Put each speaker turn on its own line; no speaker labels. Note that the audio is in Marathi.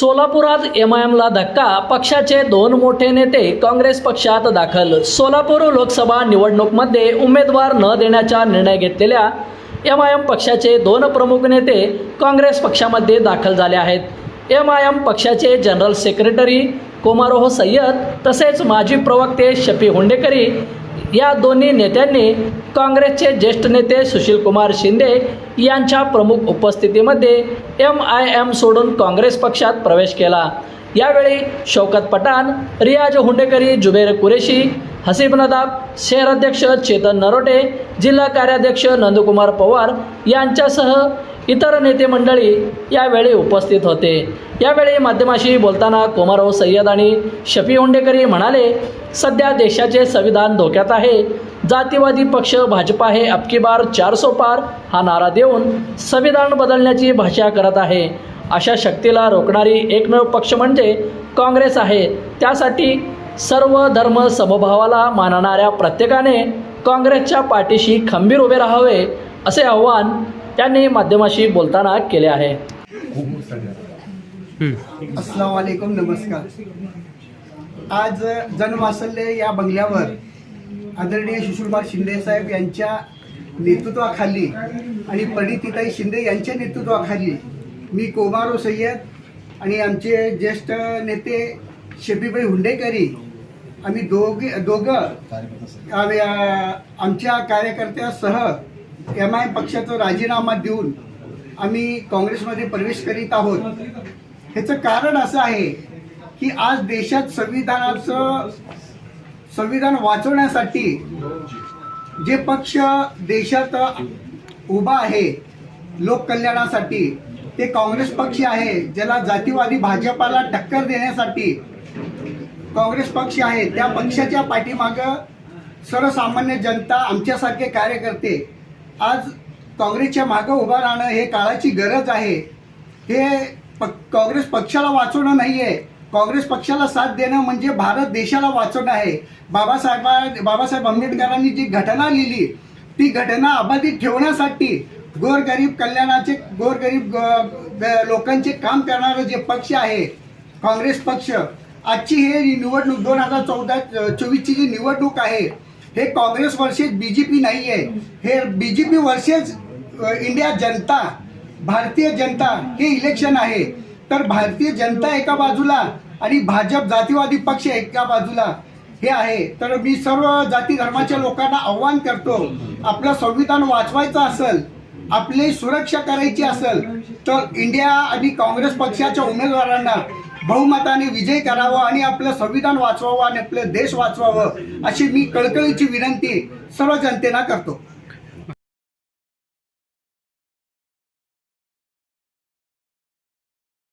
सोलापुरात एम आय एमला धक्का. पक्षाचे दोन मोठे नेते काँग्रेस पक्षात दाखल. सोलापूर लोकसभा निवडणूकमध्ये उमेदवार न देण्याचा निर्णय घेतलेल्या एम आय एम पक्षाचे दोन प्रमुख नेते काँग्रेस पक्षामध्ये दाखल झाले आहेत. एम आय एम पक्षाचे जनरल सेक्रेटरी कोमारोह सय्यद तसेच माजी प्रवक्ते शफी हुंडेकरी या दोन्ही नेत्यांनी काँग्रेसचे ज्येष्ठ नेते सुशीलकुमार शिंदे यांच्या प्रमुख उपस्थितीमध्ये एम आय एम सोडून काँग्रेस पक्षात प्रवेश केला. यावेळी शौकत पठाण रियाज हुंडेकरी जुबेर कुरेशी हसीब नदाब शहराध्यक्ष चेतन नरोटे जिल्हा कार्याध्यक्ष नंदकुमार पवार यांच्यासह इतर नेते मंडळी यावेळी उपस्थित होते. यावेळी माध्यमाशी बोलताना कोमाराव सय्यद आणि शफी होंडेकरी म्हणाले सध्या देशाचे संविधान धोक्यात आहे. जातीवादी पक्ष भाजपा हे अबकी बार चार सो पार हा नारा देऊन संविधान बदलण्याची भाषा करत आहे. अशा शक्तीला रोखणारी एकमेव पक्ष म्हणजे काँग्रेस आहे. त्यासाठी सर्व धर्म समभावाला मानणाऱ्या प्रत्येकाने काँग्रेसच्या पाठीशी खंबीर उभे राहावे असे आव्हान त्यांनी माध्यमाशी बोलताना केले आहे.
अस्सलाम वालेकुम नमस्कार. आज जनवासल्य या बंगल्यावर आदरणीय सुशीलकुमार शिंदे साहेब यांच्या नेतृत्वाखाली आणि परिणितीताई शिंदे यांच्या नेतृत्वाखाली मी कोमारो सय्यद आणि आमचे ज्येष्ठ नेते शफीबाई हुंडेकरी आम्ही दोघे दोघं आमच्या कार्यकर्त्यासह एम आय पक्षाचा राजीनामा देऊन आम्ही काँग्रेसमध्ये प्रवेश करीत आहोत. ह्याचं कारण असं आहे की आज देशात संविधानाचं संविधान वाचवण्यासाठी जे पक्ष देशात उभा आहे लोककल्याणासाठी ते काँग्रेस पक्ष आहे ज्याला जातीवादी भाजपाला टक्कर देण्यासाठी काँग्रेस पक्ष आहे त्या पक्षाच्या पाठीमागं सर्वसामान्य जनता आमच्यासारखे कार्यकर्ते आज काँग्रेसच्या मागं उभं राहणं हे काळाची गरज आहे. हे प काँग्रेस पक्षाला वाचवणं नाही आहे काँग्रेस पक्षाला साथ देणं म्हणजे भारत देशाला वाचवणं आहे. बाबासाहेबा बाबासाहेब आंबेडकरांनी जी घटना लिहिली ती घटना अबाधित ठेवण्यासाठी गोरगरीब कल्याणाचे गोरगरीब ग- लोकांचे काम करणारं जे पक्ष आहे काँग्रेस पक्ष आजची हे निवडणूक दोन हजार चौदा चोवीसची जी निवडणूक आहे हे Congress versus B J P नाही आहे. हे B J P versus India जनता भारतीय जनता हे इलेक्शन आहे. तर भारतीय जनता एका बाजूला आणि भाजप जातीवादी पक्ष एका बाजूला हे आहे. तर मी सर्व जाती धर्माच्या लोकांना आव्हान करतो आपलं संविधान वाचवायचं असेल आपली सुरक्षा करायची असेल तर इंडिया आणि काँग्रेस पक्षाच्या उमेदवारांना बहुमताने विजय करावा आणि आपलं संविधान वाचवावं आणि आपलं देश वाचवावं अशी मी कळकळीची विनंती सर्व जनतेला करतो.